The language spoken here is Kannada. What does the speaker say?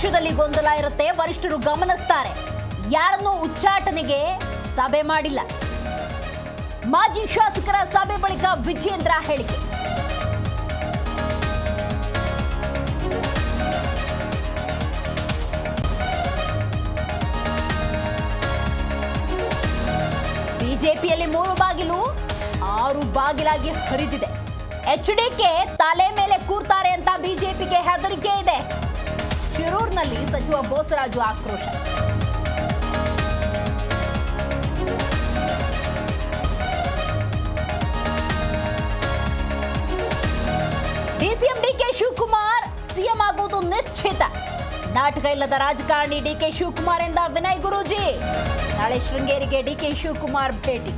ಪಕ್ಷದಲ್ಲಿ ಗೊಂದಲ ಇರುತ್ತೆ, ವರಿಷ್ಠರು ಗಮನಿಸ್ತಾರೆ. ಯಾರನ್ನೂ ಉಚ್ಚಾಟನೆಗೆ ಸಭೆ ಮಾಡಿಲ್ಲ. ಮಾಜಿ ಶಾಸಕರ ಸಭೆ ಬಳಿಕ ವಿಜೇಂದ್ರ ಹೇಳಿಕೆ. ಬಿಜೆಪಿಯಲ್ಲಿ ಮೂರು ಬಾಗಿಲು, ಆರು ಬಾಗಿಲಾಗಿ ಹರಿದಿದೆ. ಎಚ್ ಡಿಕೆ ತಲೆ ಮೇಲೆ ಕೂರ್ತಾರೆ ಅಂತ ಬಿಜೆಪಿಗೆ ಹೆದರಿಕೆ ಇದೆ. ಶಿರೂರಿನಲ್ಲಿ ಸಚಿವ ಬೋಸರಾಜು ಆಕ್ರೋಶ. ಡಿಸಿಎಂ ಡಿಕೆ ಶಿವಕುಮಾರ್ ಸಿಎಂ ಆಗುವುದು ನಿಶ್ಚಿತ. ನಾಟಕ ಇಲ್ಲದ ರಾಜಕಾರಣಿ ಡಿಕೆ ಶಿವಕುಮಾರ್ ಎಂದ ವಿನಯ್ ಗುರೂಜಿ. ನಾಳೆ ಶೃಂಗೇರಿಗೆ ಡಿಕೆ ಶಿವಕುಮಾರ್ ಭೇಟಿ.